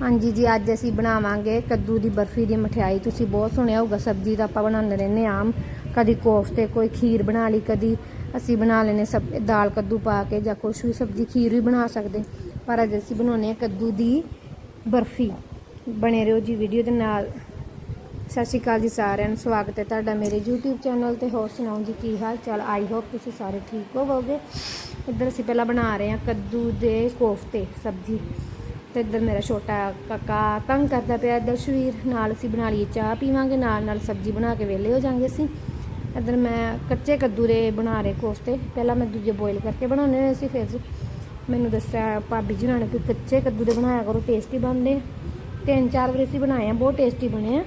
ਹਾਂਜੀ ਜੀ, ਅੱਜ ਅਸੀਂ ਬਣਾਵਾਂਗੇ ਕੱਦੂ ਦੀ ਬਰਫੀ ਦੀ ਮਠਿਆਈ। ਤੁਸੀਂ ਬਹੁਤ ਸੁਣਿਆ ਹੋਊਗਾ, ਸਬਜ਼ੀ ਤਾਂ ਆਪਾਂ ਬਣਾਉਂਦੇ ਰਹਿੰਦੇ ਹਾਂ ਆਮ। ਕਦੀ ਕੋਫਤੇ, ਕੋਈ ਖੀਰ ਬਣਾ ਲਈ, ਕਦੀ ਅਸੀਂ ਬਣਾ ਲੈਨੇ ਸਬ, ਦਾਲ ਕੱਦੂ ਪਾ ਕੇ ਜਾਂ ਕੁਛ ਵੀ ਸਬਜ਼ੀ, ਖੀਰ ਵੀ ਬਣਾ ਸਕਦੇ। ਪਰ ਅੱਜ ਅਸੀਂ ਬਣਾਉਨੇ ਆ ਕੱਦੂ ਦੀ ਬਰਫੀ। ਬਣੇ ਰਹੋ ਜੀ ਵੀਡੀਓ ਦੇ ਨਾਲ। ਸਤਿ ਸ਼੍ਰੀ ਅਕਾਲ ਜੀ ਸਾਰਿਆਂ ਨੂੰ, ਸਵਾਗਤ ਹੈ ਤੁਹਾਡਾ ਮੇਰੇ YouTube ਚੈਨਲ ਤੇ। ਹੋਰ ਸੁਣਾਓ ਜੀ, ਕੀ ਹਾਲ ਚਾਲ? ਆਈ ਹੋਪ ਤੁਸੀਂ ਸਾਰੇ ਠੀਕ ਹੋਵੋਗੇ। ਇੱਧਰ ਅਸੀਂ ਪਹਿਲਾਂ ਬਣਾ ਰਹੇ ਹਾਂ ਕੱਦੂ ਦੇ ਕੋਫਤੇ, ਸਬਜ਼ੀ। ਤੇ ਇੱਧਰ ਮੇਰਾ ਛੋਟਾ ਕਾਕਾ ਤੰਗ ਕਰਦਾ ਪਿਆ ਇੱਧਰ ਦਰਸ਼ਵੀਰ ਨਾਲ ਅਸੀਂ ਬਣਾ ਲਈਏ ਚਾਹ ਪੀਵਾਂਗੇ, ਨਾਲ ਨਾਲ ਸਬਜ਼ੀ ਬਣਾ ਕੇ ਵਿਹਲੇ ਹੋ ਜਾਾਂਗੇ ਅਸੀਂ। ਇੱਧਰ ਮੈਂ ਕੱਚੇ ਕੱਦੂ ਦੇ ਬਣਾ ਰਹੇ ਕੋਫਤੇ। ਪਹਿਲਾਂ ਮੈਂ ਦੂਜੇ ਬੋਇਲ ਕਰਕੇ ਬਣਾਉਣੇ ਹੋਏ ਸੀ, ਫਿਰ ਮੈਨੂੰ ਦੱਸਿਆ ਭਾਬੀ ਜੀ ਨੇ ਕਿ ਕੱਚੇ ਕੱਦੂ ਦੇ ਬਣਾਇਆ ਕਰੋ ਟੇਸਟੀ ਬਣਦੇ ਤਿੰਨ ਚਾਰ ਵਾਰ ਅਸੀਂ ਬਣਾਏ ਆ, ਬਹੁਤ ਟੇਸਟੀ ਬਣੇ ਆ।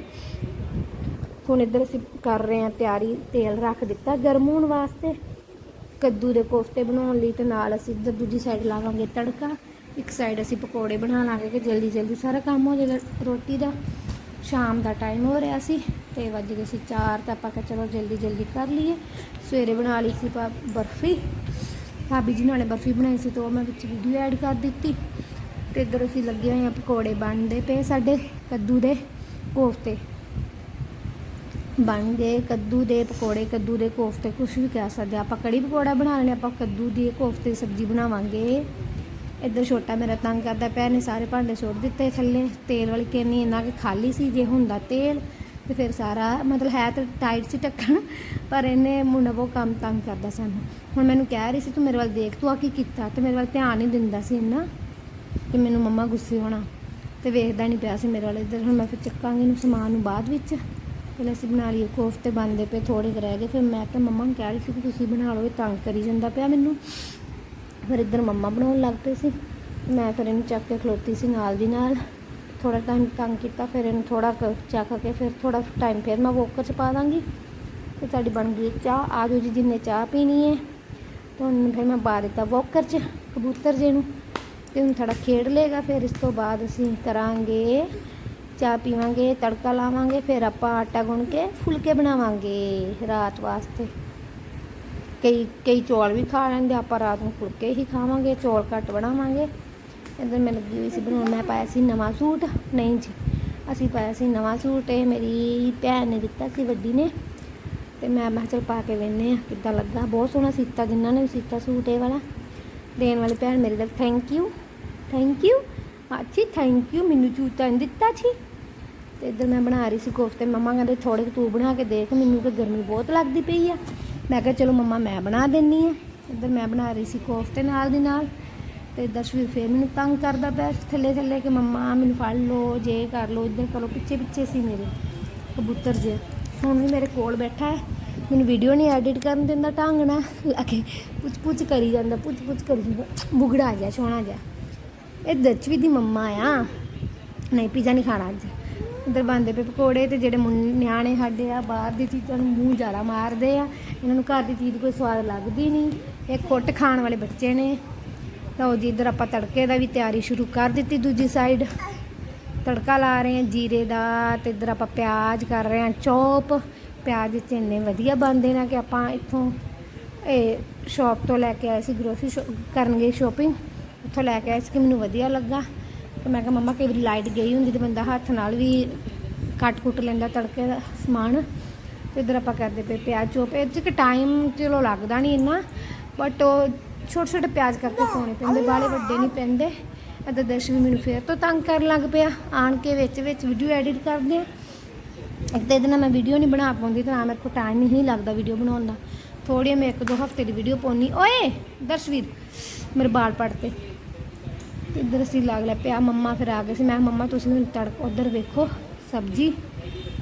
ਹੁਣ ਇੱਧਰ ਅਸੀਂ ਕਰ ਰਹੇ ਹਾਂ ਤਿਆਰੀ, ਤੇਲ ਰੱਖ ਦਿੱਤਾ ਗਰਮ ਹੋਣ ਵਾਸਤੇ। ਕੱਦੂ ਦੇ ਕੋਫਤੇ ਬਣਾਉਣ ਲਈ ਤੇ ਨਾਲ ਅਸੀਂ ਇੱਧਰ ਦੂਜੀ ਸਾਈਡ ਲਾਵਾਂਗੇ ਤੜਕਾ। ਇੱਕ ਸਾਈਡ ਅਸੀਂ ਪਕੌੜੇ ਬਣਾ ਲਾਂਗੇ ਕਿ ਜਲਦੀ ਜਲਦੀ ਸਾਰਾ ਕੰਮ ਹੋ ਜਾਏਗਾ। ਰੋਟੀ ਦਾ ਸ਼ਾਮ ਦਾ ਟਾਈਮ ਹੋ ਰਿਹਾ ਸੀ ਤੇ ਵੱਜ ਗਏ ਸੀ 4 ਤਾਂ ਆਪਾਂ ਕਿਹਾ ਚਲੋ ਜਲਦੀ ਜਲਦੀ ਕਰ ਲਈਏ। ਸਵੇਰੇ ਬਣਾ ਲਈ ਸੀ ਪਾ ਬਰਫੀ। ਭਾਬੀ ਜੀ ਨਾਲੇ ਬਰਫੀ ਬਣਾਈ ਸੀ ਤਾਂ ਉਹ ਮੈਂ ਵਿੱਚ ਵੀਡੀਓ ਐਡ ਕਰ ਦਿੱਤੀ। ਤੇ ਇੱਧਰ ਅਸੀਂ ਲੱਗੇ ਹੋਏ ਆ ਪਕੌੜੇ ਬਣਦੇ ਪਏ ਸਾਡੇ ਕੱਦੂ ਦੇ ਕੋਫਤੇ। ਬਣ ਗਏ ਕੱਦੂ ਦੇ ਪਕੌੜੇ, ਕੱਦੂ ਦੇ ਕੋਫਤੇ ਕੁਝ ਵੀ ਕਹਿ ਸਕਦੇ ਹਾਂ। ਆਪਾਂ ਕੜੀ ਪਕੌੜਾ ਬਣਾ ਲੈਣੇ, ਆਪਾਂ ਕੱਦੂ ਦੀ ਕੋਫਤੇ ਦੀ ਸਬਜ਼ੀ ਬਣਾਵਾਂਗੇ। ਇੱਧਰ ਛੋਟਾ ਮੇਰਾ ਤੰਗ ਕਰਦਾ ਪਿਆ ਨੇ ਸਾਰੇ ਭਾਂਡੇ ਸੁੱਟ ਦਿੱਤੇ ਥੱਲੇ। ਤੇਲ ਵਾਲੀ ਕੇਨੀ ਇੰਨਾ ਕਿ ਖਾਲੀ ਸੀ, ਜੇ ਹੁੰਦਾ ਤੇਲ ਤੇ ਫਿਰ ਸਾਰਾ ਮਤਲਬ ਹੈ ਤਾਂ ਟਾਈਟ ਸੀ ਢੱਕਣ, ਪਰ ਇਹਨੇ ਮੁੰਡਾ ਬਹੁਤ ਕੰਮ ਤੰਗ ਕਰਦਾ ਸਾਨੂੰ। ਹੁਣ ਮੈਨੂੰ ਕਹਿ ਰਹੀ ਸੀ, ਤੂੰ ਮੇਰੇ ਵੱਲ ਦੇਖ, ਤੂੰ ਆ ਕੀ ਕੀਤਾ? ਤੇ ਮੇਰੇ ਵੱਲ ਧਿਆਨ ਨਹੀਂ ਦਿੰਦਾ ਸੀ ਇੰਨਾ। ਕਿ ਮੈਨੂੰ ਮੰਮਾ ਗੁੱਸੇ ਹੋਣਾ ਤੇ ਵੇਖਦਾ ਨਹੀਂ ਪਿਆ ਸੀ ਮੇਰੇ ਵੱਲ ਇੱਧਰ। ਹੁਣ ਮੈਂ ਫਿਰ ਚੱਕਾਂਗੀ ਇਹਨੂੰ ਸਮਾਨ ਨੂੰ ਬਾਅਦ ਵਿੱਚ। ਪਹਿਲਾਂ ਅਸੀਂ ਬਣਾ ਲਈਏ ਕੋਫਤੇ, ਬਣਦੇ ਪਏ ਥੋੜੇ ਰਹਿ ਗਏ। ਫਿਰ ਮੈਂ ਕਿਹਾ ਮੰਮਾ ਨੂੰ ਕਹਿ ਰਹੀ ਸੀ ਕਿ ਤੁਸੀਂ ਬਣਾ ਲਓ, ਇਹ ਤੰਗ ਕਰੀ ਜਾਂਦਾ ਪਿਆ ਮੈਨੂੰ। ਫਿਰ ਇੱਧਰ ਮੰਮਾ ਬਣਾਉਣ ਲੱਗ ਪਏ ਸੀ। ਮੈਂ ਫਿਰ ਇਹਨੂੰ ਚੱਕ ਕੇ ਖਲੋਤੀ ਸੀ ਨਾਲ ਦੀ ਨਾਲ। ਥੋੜਾ ਟਾਈਮ ਤੰਗ ਕੀਤਾ, ਫਿਰ ਇਹਨੂੰ ਥੋੜਾ ਕੁ ਚੱਕ ਕੇ ਫਿਰ ਥੋੜਾ ਟਾਈਮ ਫਿਰ ਮੈਂ ਵੋਕਰ ਚ ਪਾ ਦਾਂਗੀ। ਤੇ ਸਾਡੀ ਬਣ ਗਈ ਚਾਹ। ਆ ਜਾਓ ਜੀ, ਜਿੰਨੇ ਚਾਹ ਪੀਣੀ ਹੈ। ਤਾਂ ਹੁਣ ਫਿਰ ਮੈਂ ਪਾ ਦਿੱਤਾ ਵੋਕਰ ਚ, ਕਬੂਤਰ ਜੇ ਨੂੰ। ਤੇ ਹੁਣ ਥੋੜਾ ਖੇਡ ਲੇਗਾ ਫਿਰ ਇਸ ਤੋਂ ਬਾਅਦ ਅਸੀਂ ਕਰਾਂਗੇ, ਚਾਹ ਪੀਵਾਂਗੇ, ਤੜਕਾ ਲਾਵਾਂਗੇ। ਫਿਰ ਆਪਾਂ ਆਟਾ ਗੁੰਨ ਕੇ ਫੁਲਕੇ ਬਣਾਵਾਂਗੇ ਰਾਤ ਵਾਸਤੇ। ਕਈ ਕਈ ਚੌਲ ਵੀ ਖਾ ਲੈਂਦੇ, ਆਪਾਂ ਰਾਤ ਨੂੰ ਫੁਲਕੇ ਹੀ ਖਾਵਾਂਗੇ, ਚੌਲ ਘੱਟ ਬਣਾਵਾਂਗੇ। ਇੱਧਰ ਮੈਂ ਲੱਗੀ ਹੋਈ ਸੀ ਬਣਾਉਣ, ਮੈਂ ਪਾਇਆ ਸੀ ਨਵਾਂ ਸੂਟ। ਨਹੀਂ ਜੀ, ਅਸੀਂ ਪਾਇਆ ਸੀ ਨਵਾਂ ਸੂਟ, ਇਹ ਮੇਰੀ ਭੈਣ ਨੇ ਦਿੱਤਾ ਸੀ, ਵੱਡੀ ਨੇ। ਤੇ ਮੈਂ ਮੈਂ ਕਿਹਾ ਚਲ ਪਾ ਕੇ ਵੇਨੇ ਆ ਕਿੱਦਾਂ ਲੱਗਾ। ਬਹੁਤ ਸੋਹਣਾ ਸੀਤਾ, ਜਿਨ੍ਹਾਂ ਨੇ ਵੀ ਸੀਤਾ ਸੂਟ ਇਹ ਵਾਲਾ। ਦੇਣ ਵਾਲੀ ਭੈਣ ਮੇਰੀ ਦਾ ਥੈਂਕ ਯੂ ਥੈਂਕ ਯੂ ਅੱਛੀ ਥੈਂਕ ਯੂ ਮੈਨੂੰ ਜੂਤਾ ਨਹੀਂ ਦਿੱਤਾ ਸੀ ਤੇ ਇੱਧਰ ਮੈਂ ਬਣਾ ਰਹੀ ਸੀ ਕੋਫਤੇ। ਮੰਮਾ ਕਹਿੰਦੇ ਥੋੜੇ ਕੁ ਤੂੰ ਬਣਾ ਕੇ ਦੇਖ, ਮੈਨੂੰ ਕਿ ਗਰਮੀ ਬਹੁਤ ਲੱਗਦੀ ਪਈ ਆ। ਮੈਂ ਕਿਹਾ ਚਲੋ ਮੰਮਾ ਮੈਂ ਬਣਾ ਦਿੰਨੀ ਆ। ਇੱਧਰ ਮੈਂ ਬਣਾ ਰਹੀ ਸੀ ਕੋਫਤੇ ਨਾਲ ਦੀ ਨਾਲ। ਤੇ ਦਸ਼ਵੀਰ ਫੇਰ ਮੈਨੂੰ ਤੰਗ ਕਰਦਾ ਪਿਆ ਥੱਲੇ ਥੱਲੇ ਕਿ ਮੰਮਾ ਮੈਨੂੰ ਫੜ ਲਓ, ਜੇ ਕਰ ਲਓ, ਇੱਧਰ ਕਰੋ। ਪਿੱਛੇ ਪਿੱਛੇ ਸੀ ਮੇਰੇ ਕਬੂਤਰ ਜੇ। ਹੁਣ ਵੀ ਮੇਰੇ ਕੋਲ ਬੈਠਾ ਹੈ। ਮੈਨੂੰ ਵੀਡੀਓ ਨਹੀਂ ਐਡਿਟ ਕਰਨ ਦਿੰਦਾ ਢੰਗ ਨਾਲ। ਲਾ ਕੇ ਪੁੱਛ ਪੁੱਛ ਕਰੀ ਜਾਂਦਾ, ਪੁੱਛ ਪੁੱਛ ਕਰੀ ਜਾਂਦਾ। ਬੁਗੜਾ ਜਾ ਸੋਹਣਾ ਜਾ ਇਹ ਦਚਵੀ ਦੀ ਮੰਮਾ ਆ। ਨਹੀਂ ਪੀਜ਼ਾ ਨਹੀਂ ਖਾਣਾ ਅੱਜ। ਇੱਧਰ ਬੰਦੇ ਪਏ ਪਕੌੜੇ ਤੇ ਜਿਹੜੇ ਮੁੰ- ਨਿਆਣੇ ਸਾਡੇ ਆ, ਬਾਹਰ ਦੀ ਚੀਜ਼ਾਂ ਨੂੰ ਮੂੰਹ ਜ਼ਿਆਦਾ ਮਾਰਦੇ ਆ। ਇਹਨਾਂ ਨੂੰ ਘਰ ਦੀ ਚੀਜ਼ ਕੋਈ ਸਵਾਦ ਲੱਗਦੀ ਨਹੀਂ। ਇਹ ਕੁੱਟ ਖਾਣ ਵਾਲੇ ਬੱਚੇ ਨੇ। ਲਓ ਜੀ, ਇੱਧਰ ਆਪਾਂ ਤੜਕੇ ਦਾ ਵੀ ਤਿਆਰੀ ਸ਼ੁਰੂ ਕਰ ਦਿੱਤੀ ਦੂਜੀ ਸਾਈਡ ਤੜਕਾ ਲਾ ਰਹੇ ਹਾਂ ਜੀਰੇ ਦਾ ਤੇ ਇੱਧਰ ਆਪਾਂ ਪਿਆਜ਼ ਕਰ ਰਹੇ ਹਾਂ ਚੌਪ। ਪਿਆਜ਼ ਵਿੱਚ ਇੰਨੇ ਵਧੀਆ ਬਣਦੇ ਨੇ ਕਿ ਆਪਾਂ ਇੱਥੋਂ ਇਹ ਸ਼ਾਪ ਤੋਂ ਲੈ ਕੇ ਆਏ ਸੀ ਗਰੋਸਰੀ ਕਰਨ ਗਏ ਸ਼ੋਪਿੰਗ ਉੱਥੋਂ ਲੈ ਕੇ ਆਏ ਸੀ ਕਿ ਮੈਨੂੰ ਵਧੀਆ ਲੱਗਾ। ਤੇ ਮੈਂ ਕਿਹਾ, ਮੰਮਾ, ਕਈ ਵਾਰੀ ਲਾਈਟ ਗਈ ਹੁੰਦੀ ਤੇ ਬੰਦਾ ਹੱਥ ਨਾਲ ਵੀ ਕੱਟ ਕੁੱਟ ਲੈਂਦਾ, ਤੜਕੇ ਦਾ ਸਮਾਨ। ਤੇ ਇੱਧਰ ਆਪਾਂ ਕਰਦੇ ਪਏ ਪਿਆਜ਼ ਚੋਪ। ਇਹ 'ਚ ਕਿ ਟਾਈਮ ਚਲੋ ਲੱਗਦਾ ਨਹੀਂ ਇੰਨਾ ਬਟ ਉਹ ਛੋਟੇ ਛੋਟੇ ਪਿਆਜ਼ ਕਰਕੇ ਪਾਉਣੇ ਪੈਂਦੇ, ਬਾਲੇ ਵੱਡੇ ਨਹੀਂ ਪੈਂਦੇ। ਇੱਧਰ ਦਰਸ਼ ਮੈਨੂੰ ਫੇਰ ਤੋਂ ਤੰਗ ਕਰਨ ਲੱਗ ਪਿਆ। ਆਣ ਕੇ ਵਿੱਚ ਵਿੱਚ ਵੀਡੀਓ ਐਡਿਟ ਕਰਦੇ ਆ। ਇੱਕ ਤਾਂ ਇਹਦੇ ਨਾਲ ਮੈਂ ਵੀਡੀਓ ਨਹੀਂ ਬਣਾ ਪਾਉਂਦੀ ਤਾਂ ਮੇਰੇ ਕੋਲ ਟਾਈਮ ਨਹੀਂ ਲੱਗਦਾ ਵੀਡੀਓ ਬਣਾਉਣ ਦਾ। ਥੋੜੀ ਮੈਂ ਇੱਕ ਦੋ ਹਫ਼ਤੇ ਦੀ ਵੀਡੀਓ ਪਾਉਣੀ ਓਏ, ਦਰਸ਼ਵੀਰ, ਮੇਰੇ ਬਾਲ ਪੜਤੇ ਤੇ ਇੱਧਰ ਅਸੀਂ ਲਾਗ ਲਿਆ ਪਿਆ ਮੰਮਾ ਫਿਰ ਆ ਗਏ ਸੀ। ਮੈਂ ਕਿਹਾ, ਮੰਮਾ ਤੁਸੀਂ ਹੁਣ ਤੜਕ ਉਧਰ ਵੇਖੋ ਸਬਜ਼ੀ।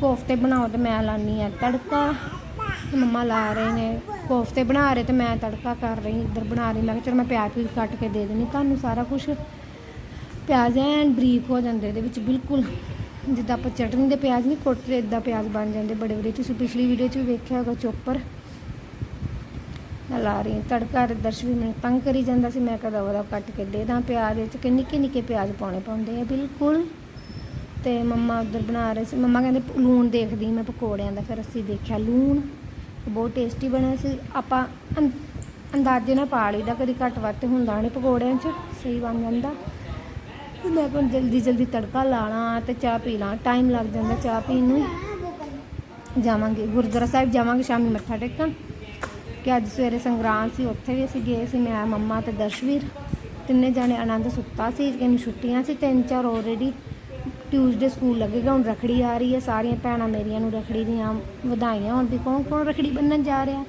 ਕੋਫਤੇ ਬਣਾਓ ਤੇ ਮੈਂ ਲਾਨੀ ਆ ਤੜਕਾ। ਮੰਮਾ ਲਾ ਰਹੇ ਨੇ ਕੋਫਤੇ ਬਣਾ ਰਹੇ ਤੇ ਮੈਂ ਤੜਕਾ ਕਰ ਰਹੀ ਇੱਧਰ ਬਣਾ ਰਹੀ। ਮੈਂ ਕਿਹਾ ਚਲੋ ਮੈਂ ਪਿਆਜ਼ ਵੀ ਕੱਟ ਕੇ ਦੇ ਦੇਣੀ ਤੁਹਾਨੂੰ ਸਾਰਾ ਕੁਝ ਪਿਆਜ਼ ਐਨ ਬਰੀਕ ਹੋ ਜਾਂਦੇ ਇਹਦੇ ਵਿੱਚ ਬਿਲਕੁਲ। ਜਿੱਦਾਂ ਆਪਾਂ ਚਟਨੀ ਦੇ ਪਿਆਜ਼ ਨਹੀਂ ਕੁੱਟਦੇ ਇਦਾਂ ਪਿਆਜ਼ ਬਣ ਜਾਂਦੇ ਬੜੇ ਬੜੇ ਤੁਸੀਂ ਪਿਛਲੀ ਵੀਡੀਓ 'ਚ ਵੀ ਵੇਖਿਆ ਹੋਗਾ ਚੋਪਰ। ਮੈਂ ਲਾ ਰਹੀ ਤੜਕਾ ਤੇ ਵੀ ਮੈਨੂੰ ਤੰਗ ਕਰੀ ਜਾਂਦਾ ਸੀ। ਮੈਂ ਕਦਾ ਉਹਦਾ ਕੱਟ ਕੇ ਦੇ ਦਾਂ ਪਿਆਜ਼ ਵਿੱਚ ਕਿ ਨਿੱਕੇ ਨਿੱਕੇ ਪਿਆਜ਼ ਪਾਉਣੇ ਪਾਉਂਦੇ ਆ। ਬਿਲਕੁਲ। ਤੇ ਮੰਮਾ ਉਧਰ ਬਣਾ ਰਹੇ ਸੀ। ਮੰਮਾ ਕਹਿੰਦੇ ਲੂਣ ਦੇਖਦੀ ਮੈਂ ਪਕੌੜਿਆਂ ਦਾ। ਫਿਰ ਅਸੀਂ ਦੇਖਿਆ ਲੂਣ। ਬਹੁਤ ਟੇਸਟੀ ਬਣਿਆ ਸੀ। ਆਪਾਂ ਅੰ- ਅੰਦਾਜ਼ੇ ਨਾਲ ਪਾ ਲਈਦਾ। ਕਦੀ ਘੱਟ ਵੱਧ ਤੇ ਹੁੰਦਾ ਨਹੀਂ ਪਕੌੜਿਆਂ 'ਚ। ਸਹੀ ਬਣ ਜਾਂਦਾ। ਮੈਂ ਕੋਲ ਜਲਦੀ ਜਲਦੀ ਤੜਕਾ ਲਾਣਾ ਤੇ ਚਾਹ ਪੀ ਲਾਂ। ਟਾਈਮ ਲੱਗ ਜਾਂਦਾ ਚਾਹ ਪੀਣ ਨੂੰ। ਜਾਵਾਂਗੇ। ਗੁਰਦੁਆਰਾ ਸਾਹਿਬ ਜਾਵਾਂਗੇ। ਸ਼ਾਮੀ ਮੱਥਾ ਟੇਕਣ। ਕਿ ਅੱਜ ਸਵੇਰੇ ਸੰਗਰਾਂਦ ਸੀ, ਉੱਥੇ ਵੀ ਅਸੀਂ ਗਏ ਸੀ, ਮੈਂ, ਮੰਮਾ ਤੇ ਦਸਵੀਰ ਤਿੰਨੇ ਜਾਣੇ ਆਨੰਦ ਸੁੱਤਾ ਸੀ ਕਿੰਨੀ ਛੁੱਟੀਆਂ ਸੀ, ਤਿੰਨ ਚਾਰ ਆਲਰੇਡੀ ਟਿਊਜ਼ਡੇ ਸਕੂਲ ਲੱਗੇਗਾ ਹੁਣ ਰਖੜੀ ਆ ਰਹੀ ਹੈ, ਸਾਰੀਆਂ ਭੈਣਾਂ ਮੇਰੀਆਂ ਨੂੰ ਰਖੜੀ ਦੀਆਂ ਵਧਾਈਆਂ, ਹੁਣ ਵੀ ਕੌਣ ਕੌਣ ਰਖੜੀ ਬੰਨਣ ਜਾ ਰਿਹਾ?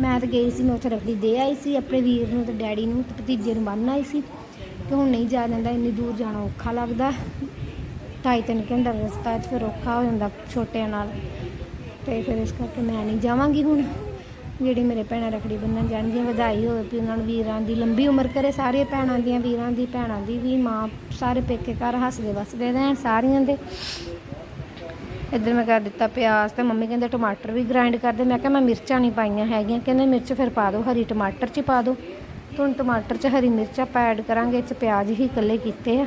ਮੈਂ ਤਾਂ ਗਈ ਸੀ, ਮੈਂ ਉੱਥੇ ਰਖੜੀ ਦੇ ਆਈ ਸੀ, ਆਪਣੇ ਵੀਰ ਨੂੰ ਤੇ ਡੈਡੀ ਨੂੰ, ਤੇ ਭਤੀਜੇ ਨੂੰ ਬੰਨ੍ਹ ਆਈ ਸੀ, ਤੇ ਹੁਣ ਨਹੀਂ ਜਾ ਜਾਂਦਾ, ਇੰਨੀ ਦੂਰ ਜਾਣਾ ਔਖਾ ਲੱਗਦਾ। ਢਾਈ ਤਿੰਨ ਘੰਟੇ ਰਸਤਾ ਹੈ ਫਿਰ ਔਖਾ ਹੋ ਜਾਂਦਾ ਛੋਟਿਆਂ ਨਾਲ, ਤੇ ਫਿਰ ਇਸ ਕਰਕੇ ਮੈਂ ਨਹੀਂ ਜਾਵਾਂਗੀ ਹੁਣ। ਜਿਹੜੀ ਮੇਰੇ ਭੈਣਾਂ ਰਖੜੀ ਬੰਨਣ ਜਾਣਗੀਆਂ, ਵਧਾਈ ਹੋਵੇ ਵੀ ਉਹਨਾਂ ਨੂੰ ਵੀਰਾਂ ਦੀ, ਲੰਬੀ ਉਮਰ ਕਰੇ ਸਾਰੇ ਭੈਣਾਂ ਦੀਆਂ, ਵੀਰਾਂ ਦੀ, ਭੈਣਾਂ ਦੀ ਵੀ ਮਾਂ ਸਾਰੇ ਪੇਕੇ ਘਰ ਹੱਸਦੇ ਵਸਦੇ ਰਹਿਣ ਸਾਰੀਆਂ ਦੇ। ਇੱਧਰ ਮੈਂ ਕਰ ਦਿੱਤਾ ਪਿਆਜ਼ ਤੇ ਮੰਮੀ ਕਹਿੰਦੇ ਟਮਾਟਰ ਵੀ ਗ੍ਰਾਈਂਡ ਕਰਦੇ ਮੈਂ ਕਿਹਾ ਮੈਂ ਮਿਰਚਾਂ ਨਹੀਂ ਪਾਈਆਂ ਹੈਗੀਆਂ, ਕਹਿੰਦੇ ਮਿਰਚ ਫਿਰ ਪਾ ਦਿਓ, ਹਰੀ ਟਮਾਟਰ 'ਚ ਪਾ ਦਿਓ। ਹੁਣ ਟਮਾਟਰ 'ਚ ਹਰੀ ਮਿਰਚ ਆਪਾਂ ਐਡ ਕਰਾਂਗੇ, ਇਹ 'ਚ ਪਿਆਜ਼ ਹੀ ਇਕੱਲੇ ਕੀਤੇ ਆ।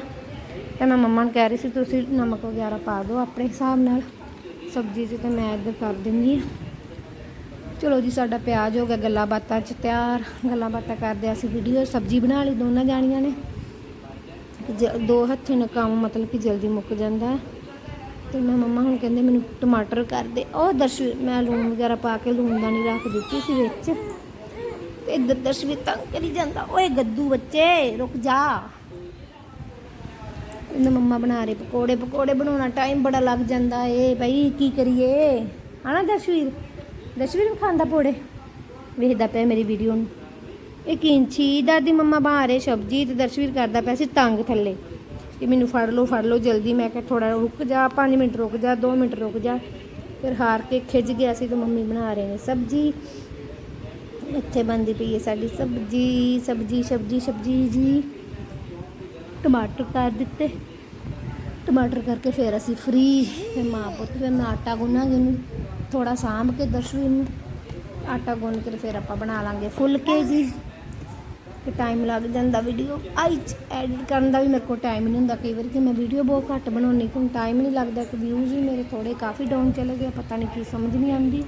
ਤੇ ਮੈਂ ਮੰਮਾ ਨੂੰ ਕਹਿ ਰਹੀ ਸੀ, ਤੁਸੀਂ ਨਮਕ ਵਗੈਰਾ ਪਾ ਦਿਓ ਆਪਣੇ ਹਿਸਾਬ ਨਾਲ। ਸਬਜ਼ੀ 'ਚ ਤੇ ਮੈਂ ਇੱਧਰ ਕਰ ਦਿੰਦੀ ਆ। ਚਲੋ ਜੀ, ਸਾਡਾ ਪਿਆਜ਼ ਹੋ ਗਿਆ, ਗੱਲਾਂ ਬਾਤਾਂ 'ਚ ਤਿਆਰ। ਗੱਲਾਂ ਬਾਤਾਂ ਕਰਦੇ ਅਸੀਂ ਵੀਡੀਓ ਸਬਜ਼ੀ ਬਣਾ ਲਈ, ਦੋਨਾਂ ਜਾਣੀਆਂ ਨੇ। ਦੋ ਹੱਥਾਂ ਨਾਲ ਕੰਮ ਮਤਲਬ ਕਿ ਜਲਦੀ ਮੁੱਕ ਜਾਂਦਾ ਤੇ ਮੈਂ ਮੰਮਾ ਹੁਣ ਕਹਿੰਦੇ ਮੈਨੂੰ ਟਮਾਟਰ ਕਰ ਦੇ। ਉਹ ਦਰਸ਼, ਮੈਂ ਲੂਣ ਵਗੈਰਾ ਪਾ ਕੇ ਲੂਣ ਲੂਣਦਾਨੀ ਰੱਖ ਦਿੱਤੀ ਸੀ ਵਿੱਚ। ਤੇ ਇੱਧਰ ਦਰਸ਼ ਵੀ ਤੰਗ ਕਰੀ ਜਾਂਦਾ। ਓਏ ਗੱਦੂ ਬੱਚੇ, ਰੁਕ ਜਾ। ਇਹਨੇ ਮੰਮਾ ਬਣਾ ਰਹੇ ਪਕੌੜੇ। ਪਕੌੜੇ ਬਣਾਉਣਾ ਟਾਈਮ ਬੜਾ ਲੱਗ ਜਾਂਦਾ ਏ, ਬਈ ਕੀ ਕਰੀਏ? ਹਨਾ ਦਰਸ਼ਵੀਰ? ਦਰਸ਼ਵੀਰ ਵੀ ਖਾਂਦਾ ਪੋੜੇ। ਵੇਖਦਾ ਪਿਆ ਮੇਰੀ ਵੀਡੀਓ ਨੂੰ। ਇਹ ਕਿੰਚੀ ਦਾਦੀ ਮੰਮਾ ਬਣਾ ਰਹੇ ਸਬਜ਼ੀ ਤੇ ਦਰਸ਼ਵੀਰ ਕਰਦਾ ਪਿਆ ਸੀ ਤੰਗ ਥੱਲੇ। ਕਿ ਮੈਨੂੰ ਫੜ ਲਓ ਫੜ ਲਓ ਜਲਦੀ। ਮੈਂ ਕਿਹਾ ਥੋੜਾ ਰੁਕ ਜਾ 5 ਮਿੰਟ ਰੁਕ ਜਾ 2 ਮਿੰਟ ਰੁਕ ਜਾ। ਫਿਰ ਹਾਰ ਕੇ ਖਿੱਚ ਗਿਆ ਸੀ ਤੇ ਮੰਮੀ ਬਣਾ ਰਹੇ ਨੇ ਸਬਜ਼ੀ। ਇੱਥੇ ਬੰਦੀ ਪਈ ਹੈ ਸਾਡੀ ਸਬਜ਼ੀ ਸਬਜ਼ੀ ਸਬਜ਼ੀ ਸਬਜ਼ੀ ਜੀ। ਟਮਾਟਰ ਕਰ ਦਿੱਤੇ। ਟਮਾਟਰ ਕਰਕੇ ਫਿਰ ਅਸੀਂ ਫ੍ਰੀ ਫਿਰ ਮਾਂ ਪੁੱਤ ਫਿਰ ਮੈਂ ਆਟਾ ਗੁੰਨਾਂਗੇ ਨੂੰ ਥੋੜਾ ਸਾਂਭ ਕੇ ਦਰਸ਼ੂ ਨੂੰ ਆਟਾ ਗੁੰਨ ਕੇ ਫਿਰ ਆਪਾਂ ਬਣਾ ਲਾਂਗੇ ਫੁੱਲਕੇ ਜੀ। ਤੇ ਟਾਈਮ ਲੱਗ ਜਾਂਦਾ ਵੀਡੀਓ ਆਈ ਐਡਿਟ ਕਰਨ ਦਾ ਵੀ ਮੇਰੇ ਕੋਲ ਟਾਈਮ ਨਹੀਂ ਹੁੰਦਾ। ਕਈ ਵਾਰੀ ਕਿ ਮੈਂ ਵੀਡੀਓ ਬਹੁਤ ਘੱਟ ਬਣਾਉਣੀ ਕਿਉਂ ਟਾਈਮ ਨਹੀਂ ਲੱਗਦਾ। ਕਿ ਵਿਊਜ਼ ਵੀ ਮੇਰੇ ਥੋੜੇ ਕਾਫੀ ਡਾਊਨ ਚਲੇ ਗਏ ਪਤਾ ਨਹੀਂ ਕੀ ਸਮਝ ਨਹੀਂ ਆਉਂਦੀ।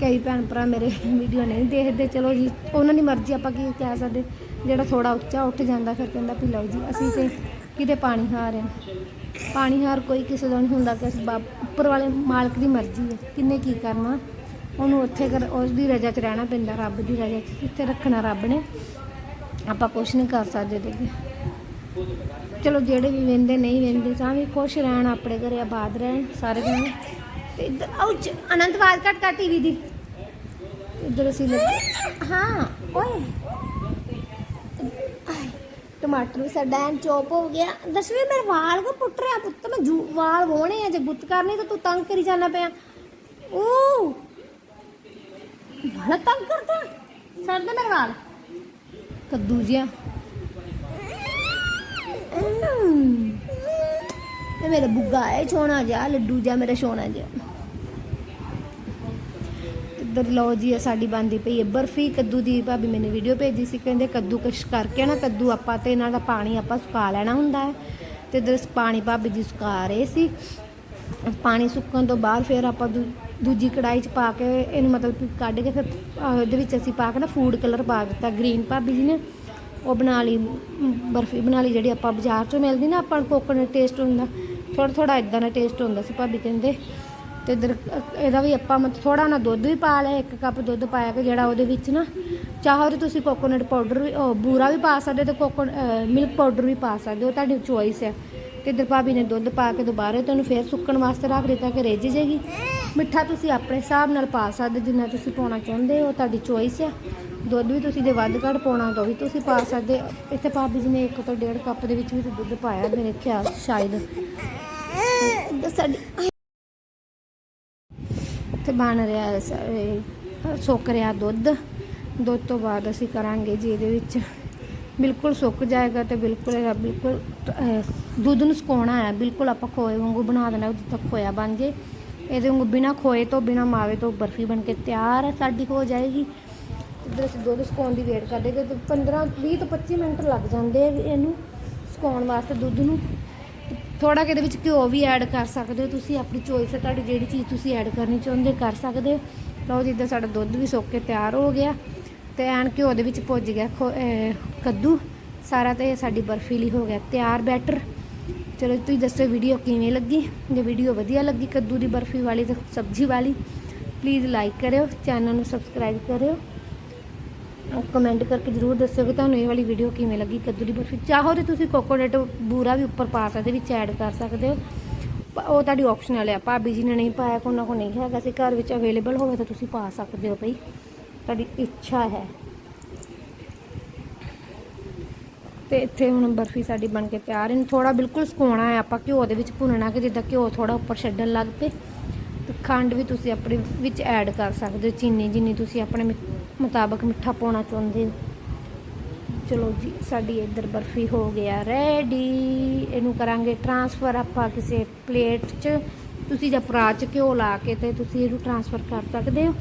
ਕਈ ਭੈਣ ਭਰਾ ਮੇਰੇ ਵੀਡੀਓ ਨਹੀਂ ਦੇਖਦੇ। ਚਲੋ ਜੀ, ਉਹਨਾਂ ਦੀ ਮਰਜ਼ੀ ਆਪਾਂ ਕੀ ਕਹਿ ਸਕਦੇ। ਜਿਹੜਾ ਥੋੜਾ ਉੱਚਾ ਉੱਠ ਜਾਂਦਾ, ਫਿਰ ਕਹਿੰਦਾ ਵੀ ਲਓ ਜੀ, ਅਸੀਂ ਤੇ ਕਿਤੇ ਪਾਣੀ ਹਾਰ ਹੈ। ਪਾਣੀ ਹਾਰ ਕੋਈ ਕਿਸੇ ਦਾ ਨਹੀਂ ਹੁੰਦਾ ਕਿ ਅਸੀਂ ਬਾਪ ਉੱਪਰ ਵਾਲੇ ਮਾਲਕ ਦੀ ਮਰਜ਼ੀ ਹੈ। ਕਿੰਨੇ ਕੀ ਕਰਨਾ? ਉਹਨੂੰ ਉੱਥੇ ਕਰ ਉਸ ਦੀ ਰਜ਼ਾ 'ਚ ਰਹਿਣਾ ਪੈਂਦਾ, ਰੱਬ ਦੀ ਰਜ਼ਾ 'ਚ। ਕਿੱਥੇ ਰੱਖਣਾ ਰੱਬ ਨੇ। ਆਪਾਂ ਕੁਝ ਨਹੀਂ ਕਰ ਸਕਦੇ ਤੇ ਚਲੋ ਜਿਹੜੇ ਵੀ ਵੇਂਦੇ, ਨਹੀਂ ਵੇਂਦੇ, ਤਾਂ ਵੀ ਖੁਸ਼ ਰਹਿਣ, ਆਪਣੇ ਘਰੇ ਆਬਾਦ ਰਹਿਣ, ਸਾਰੇ ਜਣੇ। ਤੇ ਇੱਧਰ ਆਉਚ ਅਨੰਤ ਆਵਾਜ਼ ਕੱਟ ਕੱਟ ਟੀਵੀ ਦੀ। ਇੱਧਰ ਅਸੀਂ ਲੱਗੇ ਹਾਂ, ਓਏ। ਟਮਾਟਰ ਵੀ ਸਾਡਾ ਐਨ ਚੌਪ ਹੋ ਗਿਆ। ਦਸਵੇਂ ਮੇਰੇ ਵਾਲ ਕੋ ਪੁੱਟ ਰਿਹਾ ਪੁੱਤ, ਮੈਂ ਜੂ ਵਾਲ ਵੋਣੇ ਆ ਜੇ ਗੁੱਤ ਕਰਨੀ ਤਾਂ ਤੂੰ ਤੰਗ ਕਰੀ ਜਾਣਾ ਪਿਆ। ਓ ਬੜਾ ਤੰਗ ਕਰਦਾ। ਛੱਡ ਦੇ ਮੇਰੇ ਵਾਲ। ਕੱਦੂ ਜਿਹਾ। ਹਮ। ਇਹ ਮੇਰਾ ਬੁੱਗਾ ਹੈ ਸੋਹਣਾ ਜਿਹਾ, ਲੱਡੂ ਜਿਹਾ, ਮੇਰਾ ਸੋਹਣਾ ਜਿਹਾ। ਇੱਧਰ ਲਓ ਜੀ, ਇਹ ਸਾਡੀ ਬੰਦੀ ਪਈ ਹੈ। ਬਰਫੀ, ਕੱਦੂ ਦੀ ਭਾਬੀ ਮੈਨੂੰ ਵੀਡੀਓ ਭੇਜੀ ਸੀ, ਕਹਿੰਦੇ ਕੱਦੂ ਕਸ਼ ਕਰਕੇ ਨਾ, ਕੱਦੂ ਆਪਾਂ ਤੇ ਇਹਨਾਂ ਦਾ ਪਾਣੀ ਆਪਾਂ ਸੁਕਾ ਲੈਣਾ ਹੁੰਦਾ ਹੈ। ਤੇ ਇੱਧਰ ਪਾਣੀ ਭਾਬੀ ਜੀ ਸੁਕਾ ਰਹੇ ਸੀ। ਪਾਣੀ ਸੁੱਕਣ ਤੋਂ ਬਾਅਦ ਫਿਰ ਆਪਾਂ ਦੂ- ਦੂਜੀ ਕੜਾਈ 'ਚ ਪਾ ਕੇ ਇਹਨੂੰ ਮਤਲਬ ਕੱਢ ਕੇ ਫਿਰ ਉਹਦੇ ਵਿੱਚ ਅਸੀਂ ਪਾ ਕੇ ਨਾ ਫੂਡ ਕਲਰ ਪਾ ਦਿੱਤਾ। ਗ੍ਰੀਨ ਭਾਬੀ ਜੀ ਨੇ, ਉਹ ਬਣਾ ਲਈ ਬਰਫੀ ਬਣਾ ਲਈ, ਜਿਹੜੀ ਆਪਾਂ ਬਾਜ਼ਾਰ 'ਚੋਂ ਮਿਲਦੀ ਨਾ, ਆਪਾਂ ਕੋਕੋਨਟ ਟੇਸਟ ਹੁੰਦਾ ਥੋੜਾ ਥੋੜਾ ਇਦਾਂ ਦਾ ਟੇਸਟ ਹੁੰਦਾ ਸੀ ਭਾਬੀ ਕਹਿੰਦੇ। ਤੇ ਦਰ ਇਹਦਾ ਵੀ ਆਪਾਂ ਮਤ ਥੋੜਾ ਨਾ ਦੁੱਧ ਵੀ ਪਾ ਲਿਆ, ਇੱਕ ਕੱਪ ਦੁੱਧ ਪਾਇਆ ਕਿ ਜਿਹੜਾ ਉਹਦੇ ਵਿੱਚ ਨਾ ਚਾਹੋ ਤੇ ਤੁਸੀਂ ਕੋਕੋਨਟ ਪਾਊਡਰ ਵੀ, ਉਹ ਬੂਰਾ ਵੀ ਪਾ ਸਕਦੇ ਹੋ ਤੇ ਕੋਕੋ ਮਿਲਕ ਪਾਊਡਰ ਵੀ ਪਾ ਸਕਦੇ ਹੋ ਤੁਹਾਡੀ ਚੋਇਸ ਹੈ ਤੇ ਇਧਰ ਭਾਬੀ ਨੇ ਦੁੱਧ ਪਾ ਕੇ ਦੁਬਾਰਾ ਤੇ ਉਹਨੂੰ ਫੇਰ ਸੁੱਕਣ ਵਾਸਤੇ ਰੱਖ ਦਿੱਤਾ ਕਿ ਰਿੱਝ ਜੇਗੀ। ਮਿੱਠਾ ਤੁਸੀਂ ਆਪਣੇ ਹਿਸਾਬ ਨਾਲ ਪਾ ਸਕਦੇ ਜਿੰਨਾ ਤੁਸੀਂ ਪਾਉਣਾ ਚਾਹੁੰਦੇ ਹੋ ਤੁਹਾਡੀ ਚੋਇਸ ਹੈ ਦੁੱਧ ਵੀ ਤੁਸੀਂ ਜੇ ਵੱਧ ਘੱਟ ਪਾਉਣਾ ਤਾਂ ਉਹ ਵੀ ਤੁਸੀਂ ਪਾ ਸਕਦੇ। ਹੋ। ਇੱਥੇ ਭਾਬੀ ਜੀ ਨੇ ਇੱਕ ਤੋਂ ਡੇਢ ਕੱਪ ਦੇ ਵਿੱਚ ਵੀ ਦੁੱਧ ਪਾਇਆ, ਮੇਰੇ ਖਿਆਲ ਸ਼ਾਇਦ। ਇੱਧਰ ਸਾਡੀ ਤੇ ਬਣ ਰਿਹਾ ਸੁੱਕ ਰਿਹਾ ਦੁੱਧ। ਦੁੱਧ ਤੋਂ ਬਾਅਦ ਅਸੀਂ ਕਰਾਂਗੇ ਜੀ ਇਹਦੇ ਵਿੱਚ। ਬਿਲਕੁਲ ਸੁੱਕ ਜਾਏਗਾ ਤੇ ਬਿਲਕੁਲ ਇਹਦਾ ਬਿਲਕੁਲ ਦੁੱਧ ਨੂੰ ਸੁਕਾਉਣਾ ਹੈ। ਬਿਲਕੁਲ ਆਪਾਂ ਖੋਏ ਵਾਂਗੂ ਬਣਾ ਦੇਣਾ ਜਦੋਂ ਤੱਕ ਖੋਇਆ ਬਣ ਜੇ। ਇਹਦੇ ਵਾਂਗੂ ਬਿਨਾ ਖੋਏ ਤੋਂ, ਬਿਨਾ ਮਾਵੇ ਤੋਂ ਬਰਫੀ ਬਣ ਕੇ ਤਿਆਰ ਹੈ, ਸਾਡੀ ਹੋ ਜਾਏਗੀ। ਇੱਧਰ ਅਸੀਂ ਦੁੱਧ ਸੁਕਾਉਣ ਦੀ ਵੇਟ ਕਰਦੇ, ਤੇ 15 20 ਤੋਂ 25 ਮਿੰਟ ਲੱਗ ਜਾਂਦੇ ਆ ਇਹਨੂੰ ਸੁਕਾਉਣ ਵਾਸਤੇ ਦੁੱਧ ਨੂੰ। ਥੋੜਾ ਕਿ ਇਹਦੇ ਵਿੱਚ ਘਿਓ ਵੀ ਐਡ ਕਰ ਸਕਦੇ ਹੋ ਤੁਸੀਂ, ਆਪਣੀ ਚੋਇਸ ਹੈ ਤੁਹਾਡੀ ਜਿਹੜੀ ਚੀਜ਼ ਤੁਸੀਂ ਐਡ ਕਰਨੀ ਚਾਹੁੰਦੇ ਕਰ ਸਕਦੇ ਹੋ। ਲਓ ਜਿੱਦਾਂ ਸਾਡਾ ਦੁੱਧ ਵੀ ਸੁੱਕ ਕੇ ਤਿਆਰ ਹੋ ਗਿਆ ਤੇ ਐਨ ਘਿਓ ਦੇ ਵਿੱਚ ਭੁੱਜ ਗਿਆ ਖੋ- ਕੱਦੂ। ਸਾਰਾ ਤੇ ਸਾਡੀ ਬਰਫੀ ਲਈ ਹੋ ਗਿਆ ਤਿਆਰ ਬੈਟਰ। ਚਲੋ ਤੁਸੀਂ ਦੱਸੋ ਵੀਡੀਓ ਕਿਵੇਂ ਲੱਗੀ? ਜੇ ਵੀਡੀਓ ਵਧੀਆ ਲੱਗੀ ਕੱਦੂ ਦੀ ਬਰਫੀ ਵਾਲੀ ਤੇ ਸਬਜ਼ੀ ਵਾਲੀ ਪਲੀਜ਼ ਲਾਈਕ ਕਰਿਓ ਚੈਨਲ ਨੂੰ ਸਬਸਕ੍ਰਾਈਬ ਕਰਿਓ। ਉਹ ਕਮੈਂਟ ਕਰਕੇ ਜਰੂਰ ਦੱਸਿਓ ਕਿ ਤੁਹਾਨੂੰ ਇਹ ਵਾਲੀ ਵੀਡੀਓ ਕਿਵੇਂ ਲੱਗੀ, ਕੱਦੂ ਦੀ ਬਰਫੀ। ਚਾਹੋ ਤੇ ਤੁਸੀਂ ਕੋਕੋਨਟ ਬੂਰਾ ਵੀ ਉੱਪਰ ਪਾ ਸਕਦੇ, ਵਿੱਚ ਐਡ ਕਰ ਸਕਦੇ ਹੋ। ਉਹ ਤੁਹਾਡੀ ਆਪਸ਼ਨਲ ਹੈ ਭਾਬੀ ਜੀ ਨੇ ਨਹੀਂ ਪਾਇਆ, ਕੋਨਾ ਕੋ ਨਹੀਂ ਹੈਗਾ। ਸੀ ਘਰ ਵਿੱਚ ਅਵੇਲੇਬਲ ਹੋਵੇ ਤਾਂ ਤੁਸੀਂ ਪਾ ਸਕਦੇ ਹੋ ਭਈ ਤੁਹਾਡੀ ਇੱਛਾ ਹੈ। ਤੇ ਇੱਥੇ ਹੁਣ ਬਰਫੀ ਸਾਡੀ ਬਣ ਕੇ ਤਿਆਰ ਹੈ। ਥੋੜਾ ਬਿਲਕੁਲ ਸੁਕਾਉਣਾ ਹੈ ਆਪਾਂ ਘਿਓ ਦੇ ਵਿੱਚ ਭੁੰਨਣਾ ਕਿ ਜਿੱਦਾਂ ਘਿਓ ਥੋੜਾ ਉੱਪਰ ਛੱਡਣ ਲੱਗ ਪਏ। ਤੇ ਖੰਡ ਵੀ ਤੁਸੀਂ ਆਪਣੇ ਵਿੱਚ ਐਡ ਕਰ ਸਕਦੇ ਹੋ। ਚੀਨੀ ਜਿੰਨੀ ਤੁਸੀਂ ਆਪਣੇ ਮਿ- ਮੁਤਾਬਕ ਮਿੱਠਾ ਪਾਉਣਾ ਚਾਹੁੰਦੇ ਚਲੋ ਜੀ, ਸਾਡੀ ਇੱਧਰ ਬਰਫੀ ਹੋ ਗਿਆ ਰੈਡੀ ਇਹਨੂੰ ਕਰਾਂਗੇ ਟਰਾਂਸਫਰ ਆਪਾਂ ਕਿਸੇ ਪਲੇਟ 'ਚ। ਤੁਸੀਂ ਜਾਂ ਪਰਾਤ 'ਚ ਘਿਓ ਲਾ ਕੇ ਤੇ ਤੁਸੀਂ ਇਹਨੂੰ ਟਰਾਂਸਫਰ ਕਰ ਸਕਦੇ ਹੋ।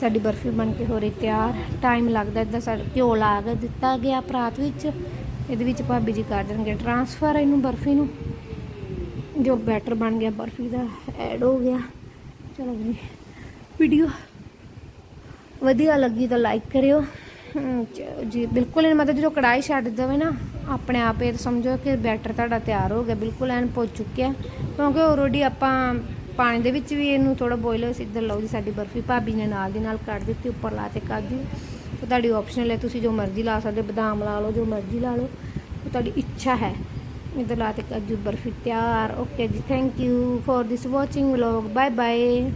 ਸਾਡੀ ਬਰਫੀ ਬਣ ਕੇ ਹੋ ਰਹੀ ਤਿਆਰ। ਟਾਈਮ ਲੱਗਦਾ ਇਦਾਂ ਸਾਡਾ ਘਿਓ ਲਾ ਕੇ ਦਿੱਤਾ ਗਿਆ ਪਰਾਤ ਵਿੱਚ। ਇਹਦੇ ਵਿੱਚ ਭਾਬੀ ਜੀ ਕਰ ਦੇਣਗੇ ਟਰਾਂਸਫਰ ਇਹਨੂੰ ਬਰਫੀ ਨੂੰ। ਜੋ ਬੈਟਰ ਬਣ ਗਿਆ ਬਰਫੀ ਦਾ ਐਡ ਹੋ ਗਿਆ। ਚਲੋ ਜੀ ਵੀਡੀਓ ਵਧੀਆ ਲੱਗੀ ਤਾਂ ਲਾਈਕ ਕਰਿਓ। ਜੀ ਬਿਲਕੁਲ ਇਹ ਮਤਲਬ ਜਦੋਂ ਕੜਾਈ ਛੱਡ ਦੇਵੇ ਨਾ ਆਪਣੇ ਆਪ ਇਹ ਸਮਝੋ ਕਿ ਬੈਟਰ ਤੁਹਾਡਾ ਤਿਆਰ ਹੋ ਗਿਆ ਬਿਲਕੁਲ ਐਨ ਪੁੱਜ ਚੁੱਕਿਆ। ਕਿਉਂਕਿ ਆਲਰੇਡੀ ਆਪਾਂ ਪਾਣੀ ਦੇ ਵਿੱਚ ਵੀ ਇਹਨੂੰ ਥੋੜਾ ਬੋਇਲ ਹੋਇਆ ਸੀ ਇੱਧਰ ਲਓ ਜੀ ਸਾਡੀ ਬਰਫੀ ਭਾਬੀ ਨੇ ਨਾਲ ਦੀ ਨਾਲ ਕੱਢ ਦਿੱਤੀ ਉੱਪਰ ਲਾ ਤੇ ਕਾਜੂ। ਉਹ ਤੁਹਾਡੀ ਆਪਸ਼ਨਲ ਹੈ ਤੁਸੀਂ ਜੋ ਮਰਜ਼ੀ ਲਾ ਸਕਦੇ ਹੋ, ਬਦਾਮ ਲਾ ਲਓ ਜੋ ਮਰਜ਼ੀ ਲਾ ਲਓ ਉਹ ਤੁਹਾਡੀ ਇੱਛਾ ਹੈ। ਇੱਧਰ ਲਾ ਤੇ ਕਾਜੂ ਬਰਫੀ ਤਿਆਰ ਓਕੇ ਜੀ thank you for this watching vlog bye bye